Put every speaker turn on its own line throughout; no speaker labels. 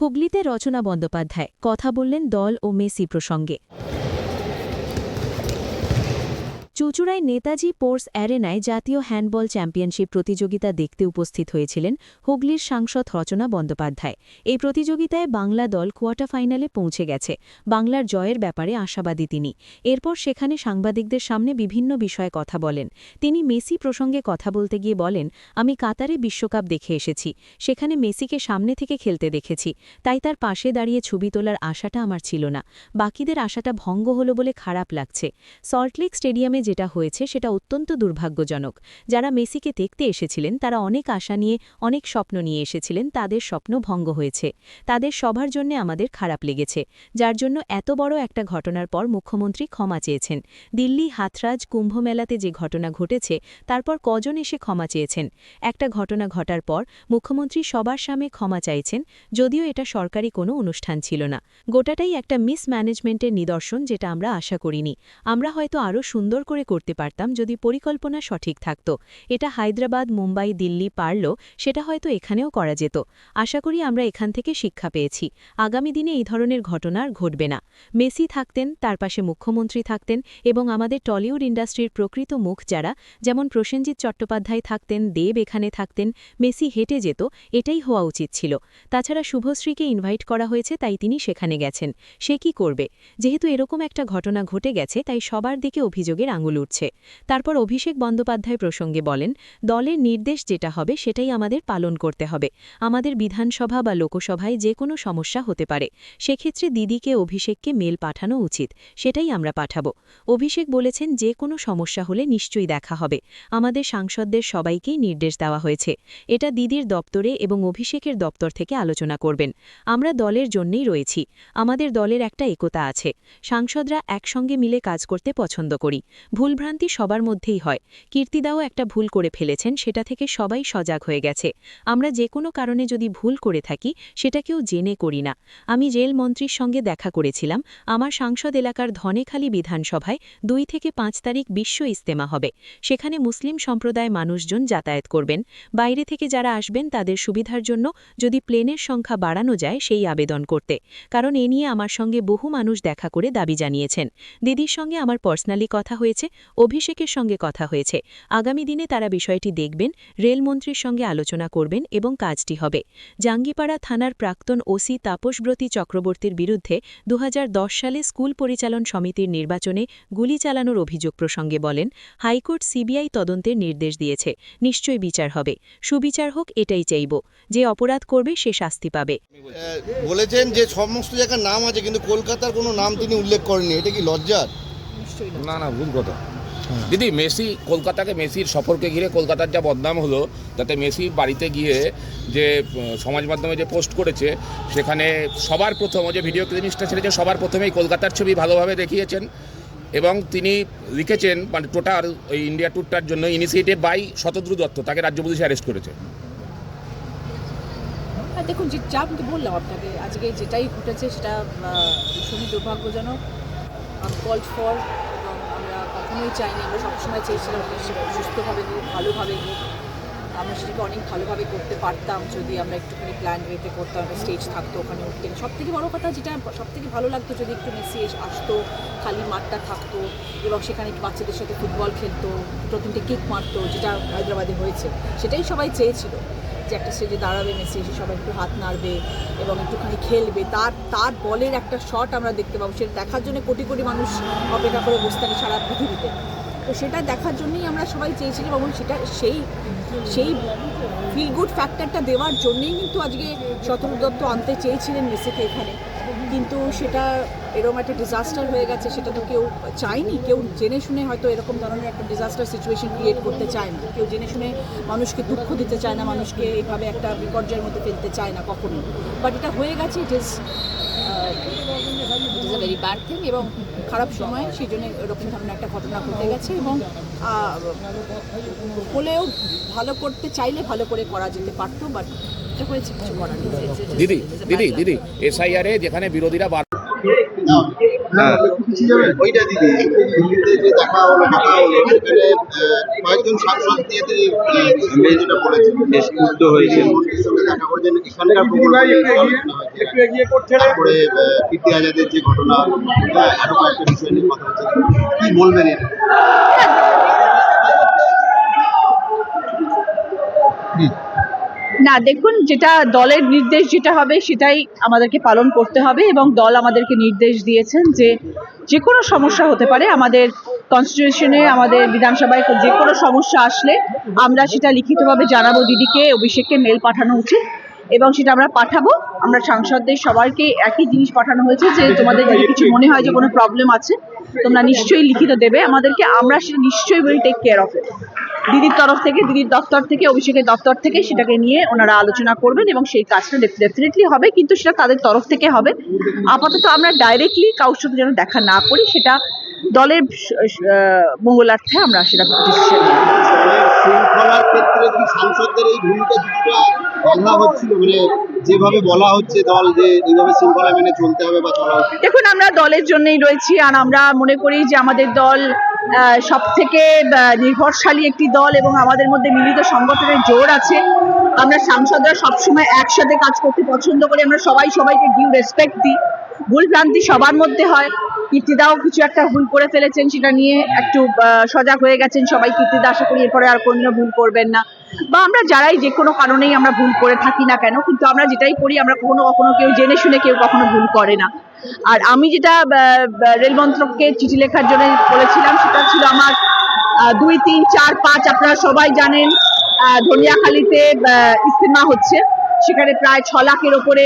হুগলিতে রচনা বন্দ্যোপাধ্যায়। কথা বললেন দল ও মেসি প্রসঙ্গে। চুচুড়ায় নেতাজি পোর্স অ্যারেনায় জাতীয় হ্যান্ডবল চ্যাম্পিয়নশিপ প্রতিযোগিতা দেখতে উপস্থিত হয়েছিলেন হুগলির সাংসদ রচনা বন্দ্যোপাধ্যায়। এই প্রতিযোগিতায় বাংলা দল কোয়ার্টার ফাইনালে পৌঁছে গেছে। বাংলার জয়ের ব্যাপারে আশাবাদী তিনি। এরপর সেখানে সাংবাদিকদের সামনে বিভিন্ন বিষয়ে কথা বলেন। তিনি মেসি প্রসঙ্গে কথা বলতে গিয়ে বলেন, আমি কাতারে বিশ্বকাপ দেখে এসেছি। সেখানে মেসিকে সামনে থেকে খেলতে দেখেছি। তাই তার পাশে দাঁড়িয়ে ছবি তোলার আশাটা আমার ছিল না। বাকিদের আশাটা ভঙ্গ হলো বলে খারাপ লাগছে। সল্টলেক স্টেডিয়ামে যেটা হয়েছে সেটা অত্যন্ত দুর্ভাগ্যজনক। যারা মেসিকে দেখতে এসেছিলেন, তারা অনেক আশা নিয়ে, অনেক স্বপ্ন নিয়ে এসেছিলেন, তাদের স্বপ্ন ভঙ্গ হয়েছে। তাদের সবার জন্য আমাদের খারাপ লেগেছে। যার জন্য এত বড় একটা ঘটনার পর মুখ্যমন্ত্রী ক্ষমা চেয়েছেন। দিল্লি হাথরাজ কুম্ভমেলাতে যে ঘটনা ঘটেছে, তারপর কজন এসে ক্ষমা চেয়েছেন? একটা ঘটনা ঘটার পর মুখ্যমন্ত্রী সবার সামনে ক্ষমা চাইছেন, যদিও এটা সরকারি কোনো অনুষ্ঠান ছিল না। গোটাটাই একটা মিসম্যানেজমেন্টের নিদর্শন যেটা আমরা আশা করিনি। আমরা হয়তো আরও সুন্দর করে করতে পারতাম যদি পরিকল্পনা সঠিক থাকত। এটা হায়দ্রাবাদ, মুম্বাই, দিল্লি পারল সেটা হয়তো এখানেও করা যেত। আশা করি আমরা এখান থেকে শিক্ষা পেয়েছি। আগামী দিনে এই ধরনের ঘটনা আর ঘটবে না। মেসি থাকতেন, তার পাশে মুখ্যমন্ত্রী থাকতেন এবং আমাদের টলিউড ইন্ডাস্ট্রির প্রকৃত মুখ যারা, যেমন প্রসেনজিৎ চট্টোপাধ্যায় থাকতেন, দেব এখানে থাকতেন, মেসি হেঁটে যেত, এটাই হওয়া উচিত ছিল। তাছাড়া শুভশ্রীকে ইনভাইট করা হয়েছে, তাই তিনি সেখানে গেছেন। সে কি করবে? যেহেতু এরকম একটা ঘটনা ঘটে গেছে, তাই সবার দিকে অভিযোগের আঙুল উঠছে। তারপর অভিষেক বন্দ্যোপাধ্যায় প্রসঙ্গে বলেন, দলের নির্দেশ যেটা হবে সেটাই আমাদের পালন করতে হবে। আমাদের বিধানসভা বা লোকসভায় যে কোনো সমস্যা হতে পারে। সেক্ষেত্রে দিদিকে অভিষেককে মেল পাঠানো উচিত। সেটাই আমরা পাঠাব। অভিষেক বলেছেন, যে কোনো সমস্যা হলে নিশ্চয়ই দেখা হবে। আমাদের সাংসদদের সবাইকেই নির্দেশ দেওয়া হয়েছে। এটা দিদির দপ্তরে এবং অভিষেকের দপ্তর থেকে আলোচনা করবেন। আমরা দলের জন্যই রয়েছি। আমাদের দলের একটা একতা আছে। সাংসদরা একসঙ্গে মিলে কাজ করতে পছন্দ করি। ভুলভ্রান্তি সবার মধ্যেই হয়। কীর্তিদাও একটা ভুল করে ফেলেছেন, সেটা থেকে সবাই সজাগ হয়ে গেছে। আমরা যে কোনো কারণে যদি ভুল করে থাকি সেটা কেউ জেনে করি না। আমি রেলমন্ত্রীর সঙ্গে দেখা করেছিলাম। আমার সাংসদ এলাকার ধনেখালি বিধানসভায় দুই থেকে পাঁচ তারিখ বিশ্ব ইস্তেমা হবে। সেখানে মুসলিম সম্প্রদায় মানুষজন যাতায়াত করবেন। বাইরে থেকে যারা আসবেন, তাদের সুবিধার জন্য যদি প্লেনের সংখ্যা বাড়ানো যায়, সেই আবেদন করতে। কারণ এ নিয়ে আমার সঙ্গে বহু মানুষ দেখা করে দাবি জানিয়েছেন। দিদির সঙ্গে আমার পার্সোনালি কথা হয়েছে। অভিষেকের সঙ্গে কথা হয়েছে। আগামী দিনে তারা বিষয়টি দেখবেন, রেলমন্ত্রীর সঙ্গে আলোচনা করবেন এবং কাজটি হবে। জাঙ্গিপাড়া থানার প্রাক্তন ওসি তাপসব্রতী চক্রবর্তীর বিরুদ্ধে দু সালে স্কুল পরিচালন সমিতির নির্বাচনে গুলি চালানোর অভিযোগ প্রসঙ্গে বলেন, হাইকোর্ট সিবিআই তদন্তের নির্দেশ দিয়েছে। নিশ্চয়ই বিচার হবে। সুবিচার হোক, এটাই চাইব। যে অপরাধ করবে, সে শাস্তি পাবে।
বলেছেন যে সমস্ত জায়গার নাম আছে, কিন্তু কলকাতার কোনো নাম তিনি উল্লেখ করেননি। এটা কি লজ্জার?
না। না ভুল কথা। দিদি মেসি কলকাতাকে মেসির সফরকে ঘিরে কলকাতার যা বদনাম হলো তাতে মেসি বাড়িতে গিয়ে যে সমাজ মাধ্যমে যে পোস্ট করেছে সেখানে সবার প্রথম ও যে ভিডিও ক্লিনিক্সটা ছেড়েছে সবার প্রথমেই কলকাতার ছবি ভালোভাবে দেখিয়েছেন এবং তিনি লিখেছেন মানে টোটাল ওই ইন্ডিয়া ট্যুরটার জন্য ইনিশিয়েটিভ বাই শতদ্রু দত্ত তাকে রাজ্য পুলিশ অ্যারেস্ট করেছে।
হ্যাঁ দেখুন যে যা বললাম আপনাকে আজকে যেটাই ঘটেছে সেটা ভীষণই দুর্ভাগ্যজনক। কল্ড ফর এবং আমরা কখনোই চাইনি আমরা সবসময় চেয়েছিলাম যে সে সুস্থভাবে হোক, ভালোভাবে হোক। আমরা সেটাকে অনেক ভালোভাবে করতে পারতাম, যদি আমরা একটুখানি প্ল্যান ওয়েতে করতাম, একটা স্টেজ থাকতো ওখানে উঠতেন সব থেকে বড়ো কথা যেটা সব থেকে ভালো লাগতো যদি একটু মেসি আসতো, খালি মাঠটা থাকতো এবং সেখানে বাচ্চাদের সাথে ফুটবল খেলতো দুটো তিনটে কিক মারতো, যেটা হায়দ্রাবাদে হয়েছে, সেটাই সবাই চেয়েছিল। যে একটা স্টেজে দাঁড়াবে মেসি এসে সবাই একটু হাত নাড়বে এবং একটুখানি খেলবে। তার তার বলের একটা শট আমরা দেখতে পাবো। সেটা দেখার জন্য কোটি কোটি মানুষ অপেক্ষা করে বসে থাকে সারা পৃথিবীতে। তো সেটা দেখার জন্যই আমরা সবাই চেয়েছিলাম এবং সেটা, সেই সেই ফিল গুড ফ্যাক্টরটা দেওয়ার জন্যেই কিন্তু আজকে শতরূপ দত্ত আনতে চেয়েছিলেন মেসিকে এখানে। কিন্তু সেটা এরকম একটা ডিজাস্টার হয়ে গেছে, সেটা তো কেউ চায়নি। কেউ জেনে শুনে হয়তো এরকম ধরনের একটা ডিজাস্টার সিচুয়েশন ক্রিয়েট করতে চায় না। কেউ জেনে শুনে মানুষকে দুঃখ দিতে চায় না, মানুষকে এইভাবে একটা বিপর্যয়ের মধ্যে ফেলতে চায় না কখনো বাট এটা হয়ে গেছে it a very bad thing এবং খারাপ সময়, সেই জন্য এরকম ধরনের একটা ঘটনা ঘটে গেছে এবং হলেও ভালো করতে চাইলে ভালো করে করা যেতে পারতো বাট এটা হয়েছে কিছু করার
দিদি দিদি দিদি এসআইআরে যেখানে বিরোধীরা বার
না ওইটা দিদি দিল্লিতে যে দেখা হলো কথা হলো সেখানে কয়েকজন সাংসদ নিয়ে তিনি যেটা বলেছেন
বেশ ক্ষুব্ধ হয়েছেন
দেখা করেছেন এখানকার তারপরে আহ, কীর্তি আজাদের যে ঘটনা আহ, আরও কয়েকটা বিষয় নিয়ে কথা হচ্ছে। কি বলবেন এটা?
না, দেখুন, যেটা দলের নির্দেশ যেটা হবে সেটাই আমাদেরকে পালন করতে হবে এবং দল আমাদেরকে নির্দেশ দিয়েছেন যে যে কোনো সমস্যা হতে পারে, আমাদের কনস্টিটিউশনে আমাদের বিধানসভায় যে কোনো সমস্যা আসলে আমরা সেটা লিখিতভাবে জানাব দিদিকে, অভিষেককে মেল পাঠানো উচিত এবং সেটা আমরা পাঠাবো। আমরা সাংসদদের সবাইকে একই জিনিস পাঠানো হয়েছে যে তোমাদের যদি কিছু মনে হয় যে কোনো প্রবলেম আছে, তোমরা নিশ্চয়ই লিখিত দেবে। আমাদেরকে, আমরা সেটা নিশ্চয়ই will take care of it দিদির তরফ থেকে দিদির দপ্তর থেকে অভিষেকের দপ্তর থেকে সেটাকে নিয়ে ওনারা আলোচনা করবেন এবং সেই কাজটা ডেফিনেটলি হবে কিন্তু সেটা তাদের তরফ থেকে হবে। আপাতত আমরা ডাইরেক্টলি কারোর সাথে যেন দেখা না করি সেটা দলের মঙ্গলার্থে আমরা সেটা ডিসিশন
শৃঙ্খলার ক্ষেত্রে কি সাংসদদের এই ভূমিকা কিছুটা বাধা হচ্ছিল? মানে যেভাবে বলা হচ্ছে দল যে এইভাবে শৃঙ্খলা মেনে চলতে হবে বা চলা
দেখুন আমরা দলের জন্যই রয়েছি আর আমরা মনে করি যে আমাদের দল সব থেকে নির্ভরশালী একটি দল এবং আমাদের মধ্যে মিলিত সংগঠনের জোর আছে। আমরা সাংসদরা সবসময় একসাথে কাজ করতে পছন্দ করি। আমরা সবাই সবাইকে ডিউ রেসপেক্ট দিই। ভুল ভ্রান্তি সবার মধ্যে হয়। কীর্তিদাও কিছু একটা ভুল করে ফেলেছেন, সেটা নিয়ে একটু সজাগ হয়ে গেছেন সবাই কীর্তিদা। আশা করি এরপরে আর কোনো ভুল করবেন না। বা আমরা যারাই যে কোনো কারণেই আমরা ভুল করে থাকি না কেন, কিন্তু আমরা যেটাই করি আমরা কখনো কখনো কেউ জেনে শুনে কেউ কখনো ভুল করে না। আর আমি যেটা রেল মন্ত্রককে চিঠি লেখার জন্য বলেছিলাম সেটা ছিল আমার দুই, তিন, চার, পাঁচ, আপনারা সবাই জানেন ধনিয়াখালীতে ইস্তেমা হচ্ছে। সেখানে প্রায় ছ লাখের ওপরে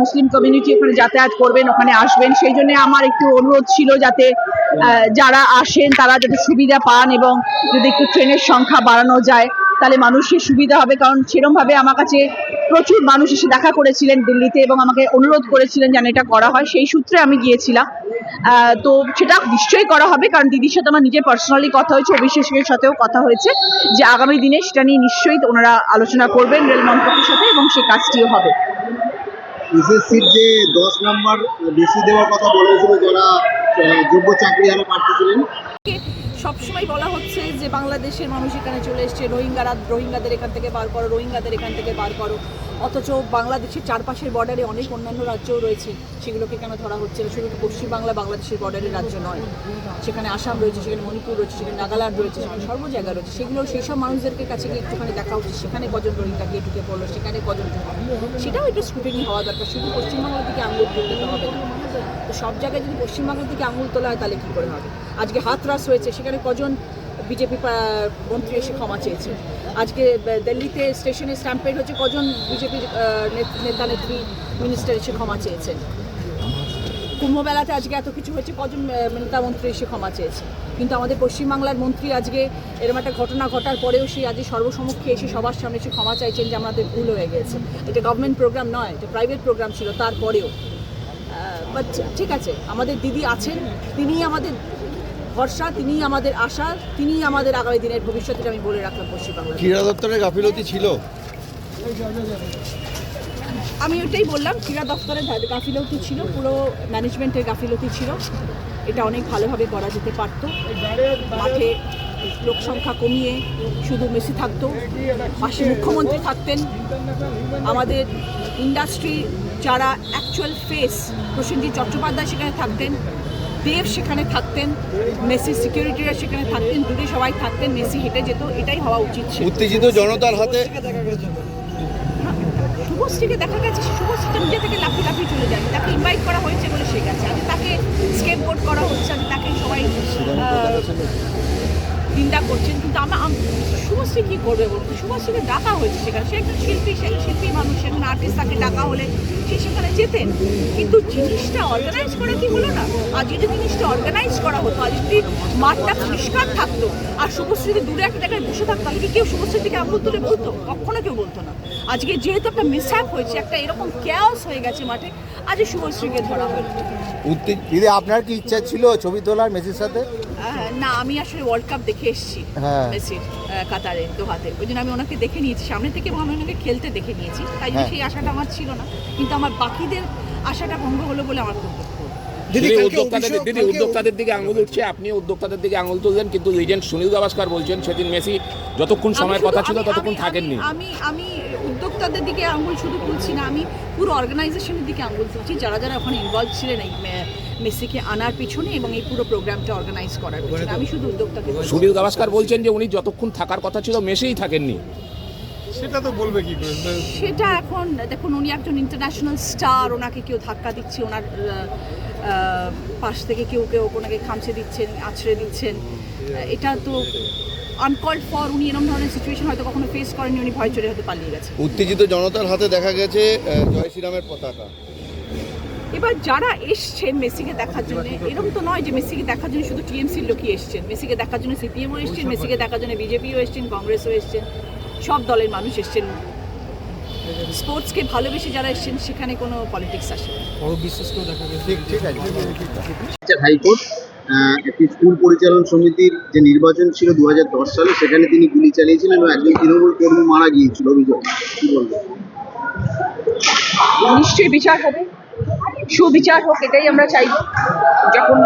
মুসলিম কমিউনিটি ওখানে যাতায়াত করবেন, ওখানে আসবেন। সেই জন্য আমার একটু অনুরোধ ছিল যাতে যারা আসেন তারা যাতে সুবিধা পান এবং যদি একটু ট্রেনের সংখ্যা বাড়ানো যায়। তাহলে মানুষের সুবিধা হবে, কারণ সেরমভাবে আমার কাছে প্রচুর মানুষ এসে দেখা করেছিলেন দিল্লিতে এবং আমাকে অনুরোধ করেছিলেন যেন এটা করা হয়। সেই সূত্রে আমি গিয়েছিলাম। তো সেটা নিশ্চয়ই করা হবে, কারণ দিদির সাথে আমার নিজের পার্সোনালি কথা হয়েছে অভিষেকের সাথেও কথা হয়েছে যে আগামী দিনে সেটা নিয়ে নিশ্চয়ই ওনারা আলোচনা করবেন রেল মন্ত্রকের সাথে এবং সেই কাজটিও হবে।
এসএসসির যে দশ নম্বর বেশি দেওয়ার কথা যারা যোগ্য চাকরি
সবসময় বলা হচ্ছে যে বাংলাদেশের মানুষ এখানে চলে এসছে। রোহিঙ্গারা, রোহিঙ্গাদের এখান থেকে বার করো, রোহিঙ্গাদের এখান থেকে বার করো। অথচ বাংলাদেশের চারপাশের বর্ডারে অনেক অন্যান্য রাজ্যও রয়েছে। সেগুলোকে কেন ধরা হচ্ছে না? শুধু পশ্চিমবাংলা বাংলাদেশের বর্ডারের রাজ্য নয়। সেখানে আসাম রয়েছে, সেখানে মণিপুর রয়েছে, সেখানে নাগাল্যান্ড রয়েছে, সেখানে সর্ব জায়গা রয়েছে। সেগুলো সেই সব মানুষদেরকে কাছে গিয়ে একটুখানি দেখা উচিত। সেখানে কজন রোহিঙ্গা গিয়ে ঢুকে পড়ল, সেখানে কজন সেটাও একটু স্ক্রুটিনি হওয়া দরকার। শুধু পশ্চিমবাংলার দিকে আঙুল তুলতে হবে তো সব জায়গায় যদি পশ্চিমবাংলার দিকে আঙুল তোলা হয়, তাহলে কী করে হবে? আজকে হাতরাস হয়েছে, সেখানে কজন বিজেপি মন্ত্রী এসে ক্ষমা চেয়েছে? আজকে দিল্লিতে স্টেশনে স্ট্যাম্পেড হচ্ছে কজন বিজেপির নেতা নেত্রী মিনিস্টার এসে ক্ষমা চেয়েছেন? কুম্ভমেলাতে আজকে এত কিছু হয়েছে, কজন নেতা, মন্ত্রী এসে ক্ষমা চেয়েছে? কিন্তু আমাদের পশ্চিমবাংলার মন্ত্রী আজকে এরকম একটা ঘটনা ঘটার পরেও সে আজকে সর্বসমক্ষে এসে সবার সামনে এসে ক্ষমা চাইছেন যে আমাদের ভুল হয়ে গেছে। এটা গভর্নমেন্ট প্রোগ্রাম নয়, এটা প্রাইভেট প্রোগ্রাম ছিল তারপরেও। বাট ঠিক আছে, আমাদের দিদি আছেন, তিনিই আমাদের ভরসা তিনিই আমাদের আশা তিনিই আমাদের আগামী দিনের ভবিষ্যতে আমি বলে রাখলাম পশ্চিমবাংলা
ক্রীড়া দপ্তরের গাফিলতি ছিল?
আমি ওটাই বললাম ক্রীড়া দপ্তরের গাফিলতি ছিল পুরো ম্যানেজমেন্টের গাফিলতি ছিল। এটা অনেক ভালোভাবে করা যেতে পারতো। মাঠে লোক সংখ্যা কমিয়ে শুধু মেসি থাকতো পাশে মুখ্যমন্ত্রী থাকতেন। আমাদের ইন্ডাস্ট্রি যারা অ্যাকচুয়াল ফেস প্রসেনজিৎ চট্টোপাধ্যায় সেখানে থাকতেন। দেব সেখানে থাকতেন মেসি সিকিউরিটিরা সেখানে থাকতেন দূরে সবাই থাকতেন মেসি হেঁটে যেত এটাই হওয়া উচিত ছিল।
উত্তেজিত জনতার হাতে
শুভশ্রীকে দেখা গেছে সে শুভশ্রীটা নিজে থেকে লাফি লাফি চলে যায়। তাকে ইনভাইট করা হয়েছে বলে সে গেছে। আজ তাকে স্কেপ বোর্ড করা হচ্ছে আমি তাকে নিন্দা করছেন, কিন্তু আমরা শুভশ্রী কী করবে বলুন? শুভশ্রীকে ডাকা হয়েছে সেখানে। সে একজন শিল্পী, সে শিল্পী মানুষ, সে একজন আর্টিস্ট তাকে ডাকা হলে সে সেখানে যেতেন। কিন্তু জিনিসটা অর্গানাইজ করে কি হলো না? আজ যদি জিনিসটা অর্গানাইজ করা হতো আজ যদি মাঠটা পরিষ্কার থাকতো, আর শুভশ্রী যদি দূরে একটা জায়গায় বসে থাকতো, তাহলে কেউ শুভশ্রীর দিকে আঙুল তুলে বলতো? কখনো কেউ বলতো না। আজকে যেহেতু একটা মিসহ্যাপ হয়েছে, একটা এরকম ক্যাওস হয়ে গেছে মাঠে আজ শুভশ্রীকে ধরা হলো।
দিদি আপনার কি ইচ্ছা ছিল ছবি তোলার মেসির সাথে?
না আমি আসলে ওয়ার্ল্ড কাপ দেখে এসেছি
হ্যাঁ।
মেসির কাতারে দোহাতে। ওই জন্য আমি ওনাকে দেখে নিয়েছি। সামনে থেকে আমি ওনাকে খেলতে দেখে নিয়েছি। তাই জন্য
হ্যাঁ।
সেই আশাটা আমার ছিল না। কিন্তু আমার বাকিদের আশাটা ভঙ্গ হলো বলে আমার খুব
দিদি উদ্যোক্তাদের দিদি উদ্যোক্তাদের দিকে আঙুল উঠছে আপনি উদ্যোক্তাদের দিকে আঙুল তুললেন কিন্তু লিজেন্ড সুনীল গাভাস্কার বলছেন সেদিন মেসি যতক্ষণ সময়ের কথা ছিল ততক্ষণ থাকেননি।
আমি আমি উদ্যোক্তাদের দিকে আঙুল শুধু তুলছি না আমি পুরো অর্গানাইজেশনের দিকে আঙুল তুলছি। যারা যারা ওখানে ইনভলভ ছিলেন এই মেসিকে আনার পিছনে এবং এই পুরো প্রোগ্রামটা অর্গানাইজ করার পিছনে। আমি শুধু উদ্যোক্তাকে।
সুনীল গাভাস্কার বলছেন যে উনি যতক্ষণ থাকার কথা ছিল মেসেই থাকেননি।
সেটা তো বলবে কি করে?
সেটা এখন দেখুন উনি একজন ইন্টারন্যাশনাল স্টার ওনাকে কেউ ধাক্কা দিচ্ছে ওনার পাশ থেকে কেউ কেউ ওনাকে খামছে দিচ্ছেন আছড়ে দিচ্ছেন। এটা তো আনকল্ড ফর উনি এরকম ধরনের সিচুয়েশন হয়তো কখনো ফেস করেননি উনি ভয় চড়ে হয়তো পালিয়ে গেছে
উত্তেজিত জনতার হাতে দেখা গেছে জয় শ্রীরামের পতাকা।
এবার যারা এসছেন মেসিকে দেখার জন্য এরকম তো নয় যে মেসিকে দেখার জন্য শুধু টিএমসির লোকই এসছেন। মেসিকে দেখার জন্য সিপিএমও এসছেন মেসিকে দেখার জন্য বিজেপিও এসছেন কংগ্রেসও এসছেন সব দলের মানুষ এসছেন। স্পোর্টসকে ভালোবেসে যারা এসছেন সেখানে কোনো পলিটিক্স আসে না।
ঠিক ঠিক
হাইকোর্ট একটি স্কুল পরিচালন সমিতির যে নির্বাচন ছিল দুহাজার দশ সালে সেখানে তিনি গুলি চালিয়েছিলেন এবং একজন তৃণমূল কর্মী মারা গিয়েছিল অভিযোগ। কি বলবেন?
নিশ্চয়ই বিচার হবে। সুবিচার হোক, এটাই আমরা চাইব। যখন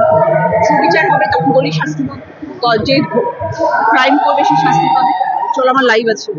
সুবিচার হবে, তখন বলি শাস্তি যে ক্রাইম করবে, সে শাস্তি পাবে। চলো, আমার লাইভ আছে।